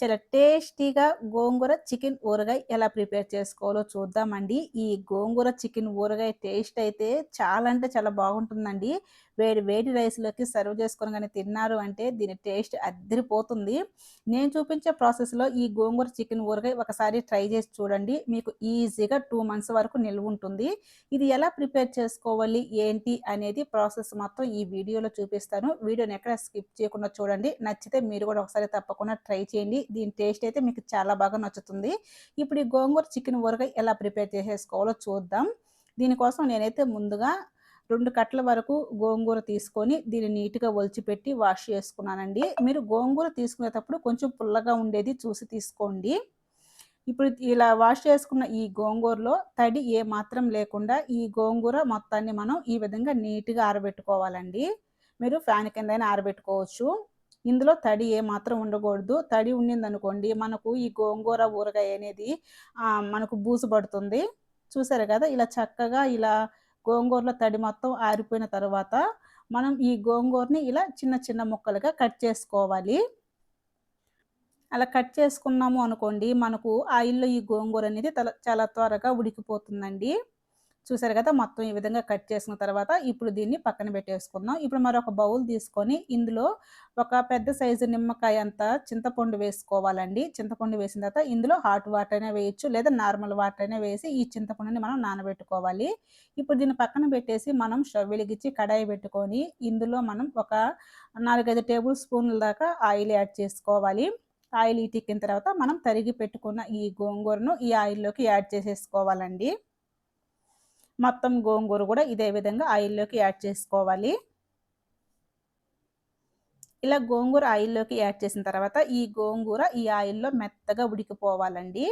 చాలా టేస్టీగా గోంగూర చికెన్ ఊరగాయ ఎలా ప్రిపేర్ చేసుకోవాలో చూద్దామండి. ఈ గోంగూర చికెన్ ఊరగాయ టేస్ట్ అయితే చాలా అంటే చాలా బాగుంటుందండి. వేడి వేడి రైస్‌లోకి సర్వ్ చేసుకొని కానీ తిన్నారు అంటే దీని టేస్ట్ అద్దరిపోతుంది నేను చూపించే ప్రాసెస్‌లో ఈ గోంగూర చికెన్ ఊరగాయ ఒకసారి ట్రై చేసి చూడండి. మీకు ఈజీగా టూ మంత్స్ వరకు నిల్వ ఉంటుంది ఇది ఎలా ప్రిపేర్ చేసుకోవాలి, ఏంటి అనేది ప్రాసెస్ మొత్తం ఈ వీడియోలో చూపిస్తాను. వీడియోని ఎక్కడ స్కిప్ చేయకుండా చూడండి. నచ్చితే మీరు కూడా ఒకసారి తప్పకుండా ట్రై చేయండి. దీని టేస్ట్ అయితే మీకు చాలా బాగా నచ్చుతుంది. ఇప్పుడు ఈ గోంగూర చికెన్ ఊరగాయ ఎలా ప్రిపేర్ చేసేసుకోవాలో చూద్దాం. దీనికోసం నేనైతే ముందుగా రెండు కట్టల వరకు గోంగూర తీసుకొని దీన్ని నీట్‌గా ఒలిచిపెట్టి వాష్ చేసుకున్నానండి. మీరు గోంగూర తీసుకునేటప్పుడు కొంచెం పుల్లగా ఉండేది చూసి తీసుకోండి. ఇప్పుడు ఇలా వాష్ చేసుకున్న ఈ గోంగూరలో తడి ఏ మాత్రం లేకుండా ఈ గోంగూర మొత్తాన్ని మనం ఈ విధంగా నీట్‌గా ఆరబెట్టుకోవాలండి. మీరు ఫ్యాన్ కింద ఆరబెట్టుకోవచ్చు. ఇందులో తడి ఏ మాత్రం ఉండకూడదు. తడి ఉండిందనుకోండి మనకు ఈ గోంగూర ఊరగాయ అనేది మనకు బూజు పడుతుంది. చూసారు కదా! ఇలా చక్కగా ఇలా గోంగూరలో తడి మొత్తం ఆరిపోయిన తర్వాత మనం ఈ గోంగూరని ఇలా చిన్న చిన్న ముక్కలుగా కట్ చేసుకోవాలి. అలా కట్ చేసుకున్నాము అనుకోండి మనకు ఆయిల్‌లో ఈ గోంగూర అనేది తల చాలా త్వరగా ఉడికిపోతుందండి. చూసారు కదా! మొత్తం ఈ విధంగా కట్ చేసుకున్న తర్వాత ఇప్పుడు దీన్ని పక్కన పెట్టేసుకుందాం. ఇప్పుడు మరొక బౌల్ తీసుకొని ఇందులో ఒక పెద్ద సైజు నిమ్మకాయ అంత చింతపండు వేసుకోవాలండి. చింతపండు వేసిన తర్వాత ఇందులో హాట్ వాటర్ అయినా వేయచ్చు లేదా నార్మల్ వాటర్ అయినా వేసి ఈ చింతపండుని మనం నానబెట్టుకోవాలి. ఇప్పుడు దీన్ని పక్కన పెట్టేసి మనం స్టవ్ వెలిగించి కడాయి పెట్టుకొని ఇందులో మనం ఒక 4, 5 టేబుల్ స్పూన్ల దాకా ఆయిల్ యాడ్ చేసుకోవాలి. ఆయిల్ ఇటిక్కిన తర్వాత మనం తరిగి పెట్టుకున్న ఈ గోంగూరను ఈ ఆయిల్‌లోకి యాడ్ చేసేసుకోవాలండి. మొత్తం గోంగూర కూడా ఇదే విధంగా ఆయిల్‌లోకి యాడ్ చేసుకోవాలి. ఇలా గోంగూర ఆయిల్‌లోకి యాడ్ చేసిన తర్వాత ఈ గోంగూర ఈ ఆయిల్‌లో మెత్తగా ఉడికిపోవాలండి.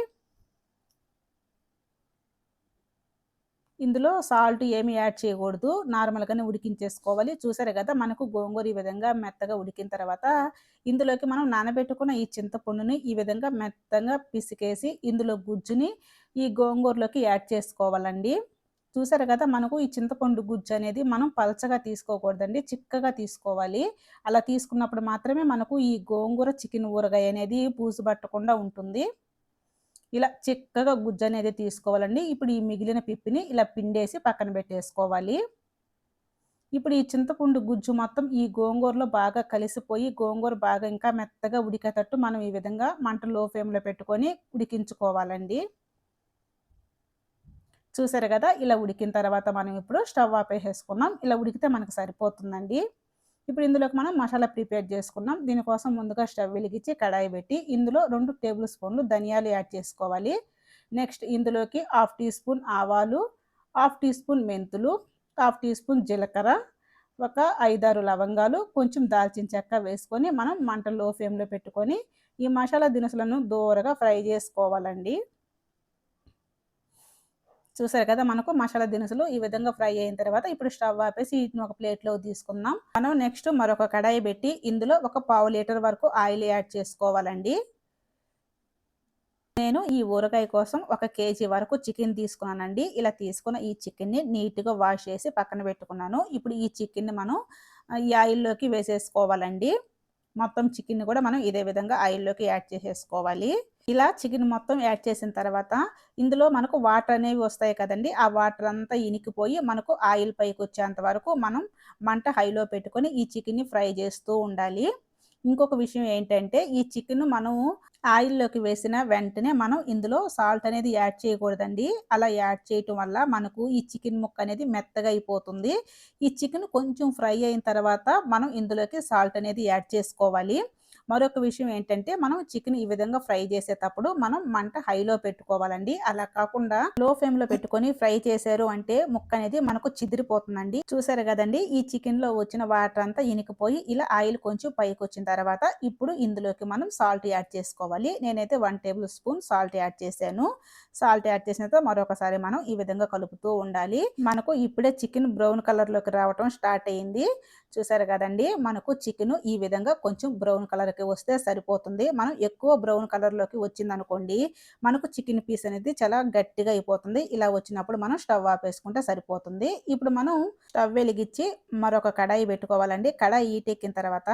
ఇందులో సాల్ట్ ఏమి యాడ్ చేయకూడదు. నార్మల్‌గానే ఉడికించేసుకోవాలి. చూసారు కదా! మనకు గోంగూర ఈ విధంగా మెత్తగా ఉడికిన తర్వాత ఇందులోకి మనం నానబెట్టుకున్న ఈ చింతపండుని ఈ విధంగా మెత్తగా పిసికేసి ఇందులో గుజ్జుని ఈ గోంగూరలోకి యాడ్ చేసుకోవాలండి. చూసారు కదా! మనకు ఈ చింతపండు గుజ్జు అనేది మనం పలచగా తీసుకోకూడదండి. చిక్కగా తీసుకోవాలి. అలా తీసుకున్నప్పుడు మాత్రమే మనకు ఈ గోంగూర చికెన్ ఊరగాయ అనేది పూసు పట్టకుండా ఉంటుంది. ఇలా చిక్కగా గుజ్జు అనేది తీసుకోవాలండి. ఇప్పుడు ఈ మిగిలిన పిప్పిని ఇలా పిండేసి పక్కన పెట్టేసుకోవాలి. ఇప్పుడు ఈ చింతపండు గుజ్జు మొత్తం ఈ గోంగూరలో బాగా కలిసిపోయి గోంగూర బాగా ఇంకా మెత్తగా ఉడికేటట్టు మనం ఈ విధంగా మంట లో ఫ్లేమ్‌లో పెట్టుకొని ఉడికించుకోవాలండి. చూసారు కదా! ఇలా ఉడికిన తర్వాత మనం ఇప్పుడు స్టవ్ ఆపేసేసుకున్నాం. ఇలా ఉడికితే మనకు సరిపోతుందండి. ఇప్పుడు ఇందులోకి మనం మసాలా ప్రిపేర్ చేసుకున్నాం. దీనికోసం ముందుగా స్టవ్ వెలిగించి కడాయి పెట్టి ఇందులో రెండు టేబుల్ స్పూన్లు ధనియాలు యాడ్ చేసుకోవాలి. నెక్స్ట్ ఇందులోకి హాఫ్ టీ స్పూన్ ఆవాలు, హాఫ్ టీ స్పూన్ మెంతులు, హాఫ్ టీ స్పూన్ జీలకర్ర, ఒక 5, 6 లవంగాలు, కొంచెం దాల్చిన చెక్క వేసుకొని మనం మంట లో ఫ్లేమ్‌లో పెట్టుకొని ఈ మసాలా దినుసులను దూరగా ఫ్రై చేసుకోవాలండి. చూసారు కదా! మనకు మసాలా దినుసులు ఈ విధంగా ఫ్రై అయిన తర్వాత ఇప్పుడు స్టవ్ ఆపేసి వీటిని ఒక ప్లేట్లో తీసుకుందాం. మనం నెక్స్ట్ మరొక కడాయి పెట్టి ఇందులో ఒక పావు లీటర్ వరకు ఆయిల్ యాడ్ చేసుకోవాలండి. నేను ఈ ఊరగాయ కోసం ఒక కేజీ వరకు చికెన్ తీసుకున్నానండి. ఇలా తీసుకున్న ఈ చికెన్‌ని నీట్‌గా వాష్ చేసి పక్కన పెట్టుకున్నాను. ఇప్పుడు ఈ చికెన్‌ని మనం ఈ ఆయిల్‌లోకి వేసేసుకోవాలండి. మొత్తం చికెన్‌ని కూడా మనం ఇదే విధంగా ఆయిల్‌లోకి యాడ్ చేసేసుకోవాలి. ఇలా చికెన్ మొత్తం యాడ్ చేసిన తర్వాత ఇందులో మనకు వాటర్ అనేవి వస్తాయి కదండీ! ఆ వాటర్ అంతా ఇనికిపోయి మనకు ఆయిల్ పైకొచ్చేంత వరకు మనం మంట హైలో పెట్టుకొని ఈ చికెన్‌ని ఫ్రై చేస్తూ ఉండాలి. ఇంకొక విషయం ఏంటంటే ఈ చికెన్ మనము ఆయిల్‌లోకి వేసిన వెంటనే మనం ఇందులో సాల్ట్ అనేది యాడ్ చేయకూడదండి. అలా యాడ్ చేయటం వల్ల మనకు ఈ చికెన్ ముక్క అనేది మెత్తగా అయిపోతుంది. ఈ చికెన్ కొంచెం ఫ్రై అయిన తర్వాత మనం ఇందులోకి సాల్ట్ అనేది యాడ్ చేసుకోవాలి. మరొక విషయం ఏంటంటే మనం చికెన్ ఈ విధంగా ఫ్రై చేసేటప్పుడు మనం మంట హైలో పెట్టుకోవాలండి. అలా కాకుండా లో ఫ్లేమ్‌లో పెట్టుకొని ఫ్రై చేశారు అంటే ముక్క అనేది మనకు చిదిరిపోతుందండి. చూసారు కదండి ఈ చికెన్లో వచ్చిన వాటర్ అంతా ఇనికిపోయి ఇలా ఆయిల్ కొంచెం పైకి వచ్చిన తర్వాత ఇప్పుడు ఇందులోకి మనం సాల్ట్ యాడ్ చేసుకోవాలి. నేనైతే one table spoon salt add చేశాను. సాల్ట్ యాడ్ చేసిన తర్వాత మరొకసారి మనం ఈ విధంగా కలుపుతూ ఉండాలి. మనకు ఇప్పుడే చికెన్ బ్రౌన్ కలర్‌లోకి రావటం స్టార్ట్ అయింది. చూసారు కదండి మనకు చికెన్ ఈ విధంగా కొంచెం బ్రౌన్ కలర్ కలర్లోకి వస్తే సరిపోతుంది. మనం ఎక్కువ బ్రౌన్ కలర్లోకి వచ్చిందనుకోండి మనకు చికెన్ పీస్ అనేది చాలా గట్టిగా అయిపోతుంది. ఇలా వచ్చినప్పుడు మనం స్టవ్ ఆపేసుకుంటే సరిపోతుంది. ఇప్పుడు మనం స్టవ్ వెలిగించి మరొక కడాయి పెట్టుకోవాలండి. కడాయి ఈటెక్కిన తర్వాత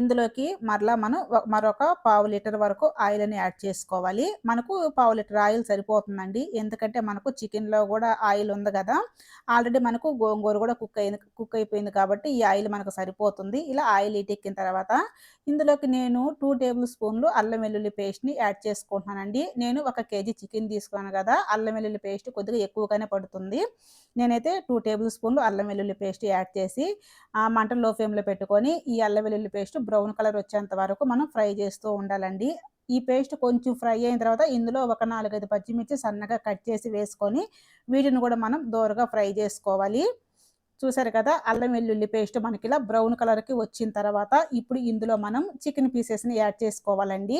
ఇందులోకి మరలా మనం మరొక పావు లీటర్ వరకు ఆయిల్ని యాడ్ చేసుకోవాలి. మనకు పావు లీటర్ ఆయిల్ సరిపోతుందండి. ఎందుకంటే మనకు చికెన్లో కూడా ఆయిల్ ఉంది కదా. ఆల్రెడీ మనకు గోంగూర కూడా కుక్ అయింది కుక్ అయిపోయింది కాబట్టి ఈ ఆయిల్ మనకు సరిపోతుంది. ఇలా ఆయిల్ ఈటెక్కిన తర్వాత ఇందులోకి నేను నేను టూ టేబుల్ స్పూన్లు అల్లం వెల్లుల్లి పేస్ట్ని యాడ్ చేసుకుంటున్నానండి. నేను ఒక కేజీ చికెన్ తీసుకున్నాను కదా అల్లం వెల్లుల్లి పేస్ట్ కొద్దిగా ఎక్కువగానే పడుతుంది. నేనైతే టూ టేబుల్ స్పూన్లు అల్లం వెల్లుల్లి పేస్ట్ యాడ్ చేసి ఆ మంట లో ఫ్లేమ్లో పెట్టుకొని ఈ అల్లం వెల్లుల్లి పేస్ట్ బ్రౌన్ కలర్ వచ్చేంత వరకు మనం ఫ్రై చేస్తూ ఉండాలండి. ఈ పేస్ట్ కొంచెం ఫ్రై అయిన తర్వాత ఇందులో ఒక నాలుగైదు పచ్చిమిర్చి సన్నగా కట్ చేసి వేసుకొని వీటిని కూడా మనం దోరగా ఫ్రై చేసుకోవాలి. చూసారు కదా అల్లం వెల్లుల్లి పేస్ట్ మనకి ఇలా బ్రౌన్ కలర్కి వచ్చిన తర్వాత ఇప్పుడు ఇందులో మనం చికెన్ పీసెస్ని యాడ్ చేసుకోవాలండి.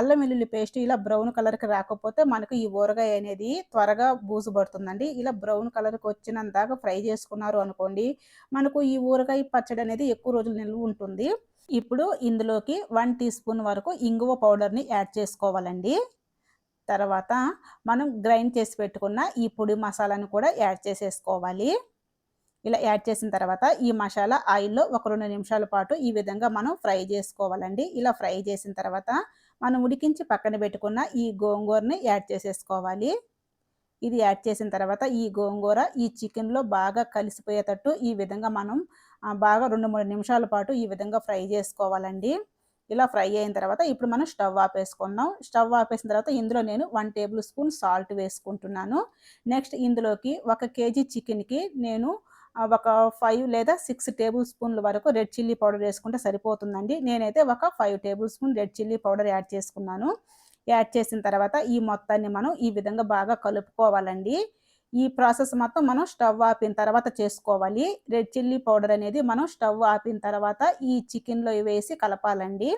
అల్లం వెల్లుల్లి పేస్ట్ ఇలా బ్రౌన్ కలర్కి రాకపోతే మనకు ఈ ఊరగాయ అనేది త్వరగా బూజు పడుతుందండి ఇలా బ్రౌన్ కలర్కి వచ్చినందాక ఫ్రై చేసుకున్నారు అనుకోండి మనకు ఈ ఊరగాయ పచ్చడి అనేది ఎక్కువ రోజులు నిల్వ ఉంటుంది. ఇప్పుడు ఇందులోకి వన్ టీ స్పూన్ వరకు ఇంగువ పౌడర్ని యాడ్ చేసుకోవాలండి. తర్వాత మనం గ్రైండ్ చేసి పెట్టుకున్న ఈ పొడి మసాలాను కూడా యాడ్ చేసేసుకోవాలి. ఇలా యాడ్ చేసిన తర్వాత ఈ మసాలా ఆయిల్లో ఒక రెండు నిమిషాల పాటు ఈ విధంగా మనం ఫ్రై చేసుకోవాలండి. ఇలా ఫ్రై చేసిన తర్వాత మనం ఉడికించి పక్కన పెట్టుకున్న ఈ గోంగూరని యాడ్ చేసేసుకోవాలి. ఇది యాడ్ చేసిన తర్వాత ఈ గోంగూర ఈ చికెన్లో బాగా కలిసిపోయేటట్టు ఈ విధంగా మనం బాగా రెండు మూడు నిమిషాల పాటు ఈ విధంగా ఫ్రై చేసుకోవాలండి. ఇలా ఫ్రై అయిన తర్వాత ఇప్పుడు మనం స్టవ్ ఆపేసుకున్నాం స్టవ్ ఆపేసిన తర్వాత ఇందులో నేను వన్ టేబుల్ స్పూన్ సాల్ట్ వేసుకుంటున్నాను. నెక్స్ట్ ఇందులోకి ఒక కేజీ చికెన్కి నేను ఒక ఫైవ్ లేదా సిక్స్ టేబుల్ స్పూన్ల వరకు రెడ్ చిల్లీ పౌడర్ వేసుకుంటే సరిపోతుందండి. నేనైతే ఒక five table spoon red chilli powder add చేసుకున్నాను. యాడ్ చేసిన తర్వాత ఈ మొత్తాన్ని మనం ఈ విధంగా బాగా కలుపుకోవాలండి. ఈ ప్రాసెస్ మొత్తం మనం స్టవ్ ఆపిన తర్వాత చేసుకోవాలి. రెడ్ చిల్లీ పౌడర్ అనేది మనం స్టవ్ ఆపిన తర్వాత ఈ చికెన్లో వేసి కలపాలండి.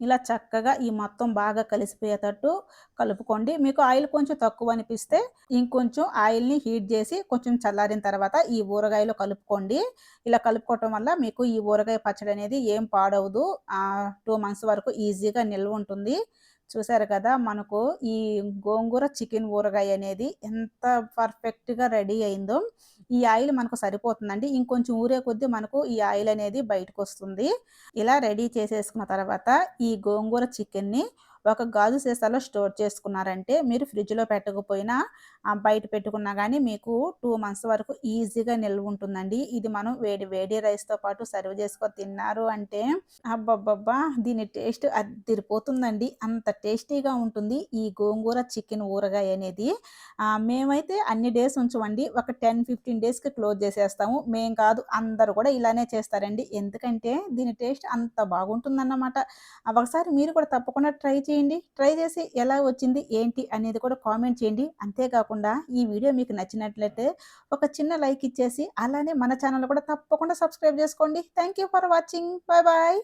ఇలా చక్కగా ఈ మొత్తం బాగా కలిసిపోయేటట్టు కలుపుకోండి. మీకు ఆయిల్ కొంచెం తక్కువ అనిపిస్తే ఇంకొంచెం ఆయిల్ని హీట్ చేసి కొంచెం చల్లారిన తర్వాత ఈ ఊరగాయలో కలుపుకోండి. ఇలా కలుపుకోవటం వల్ల మీకు ఈ ఊరగాయ పచ్చడి అనేది ఏం పాడవదు. టూ మంత్స్ వరకు ఈజీగా నిల్వ ఉంటుంది. చూసారు కదా మనకు ఈ గోంగూర చికెన్ ఊరగాయ అనేది ఎంత పర్ఫెక్ట్గా రెడీ అయిందో. ఈ ఆయిల్ మనకు సరిపోతుందండి. ఇంకొంచెం ఊరే కొద్దీ మనకు ఈ ఆయిల్ అనేది బయటకు వస్తుంది ఇలా రెడీ చేసేసుకున్న తర్వాత ఈ గోంగూర చికెన్ని ఒక గాజు సీసాలో స్టోర్ చేసుకున్నారంటే మీరు ఫ్రిడ్జ్లో పెట్టకపోయినా బయట పెట్టుకున్నా కానీ మీకు టూ మంత్స్ వరకు ఈజీగా నిల్వ ఉంటుందండి. ఇది మనం వేడి వేడి రైస్తో పాటు సర్వ్ చేసుకొని తిన్నారు అంటే అబ్బబ్బబ్బా! దీని టేస్ట్ అదిరిపోతుందండి. అంత టేస్టీగా ఉంటుంది ఈ గోంగూర చికెన్ ఊరగాయ అనేది. మేమైతే అన్ని డేస్ ఉంచమండి. ఒక టెన్ ఫిఫ్టీన్ డేస్కి క్లోజ్ చేసేస్తాము. మేం కాదు అందరు కూడా ఇలానే చేస్తారండి. ఎందుకంటే దీని టేస్ట్ అంత బాగుంటుందన్నమాట. ఒకసారి మీరు కూడా తప్పకుండా ట్రై చేయండి. ట్రై చేసి ఎలా వచ్చింది ఏంటి అనేది కూడా కామెంట్ చేయండి. అంతేకాకుండా ఈ వీడియో మీకు నచ్చినట్లయితే ఒక చిన్న లైక్ ఇచ్చేసి అలానే మన ఛానల్ కూడా తప్పకుండా సబ్స్క్రైబ్ చేసుకోండి. Thank for watching. Bye bye.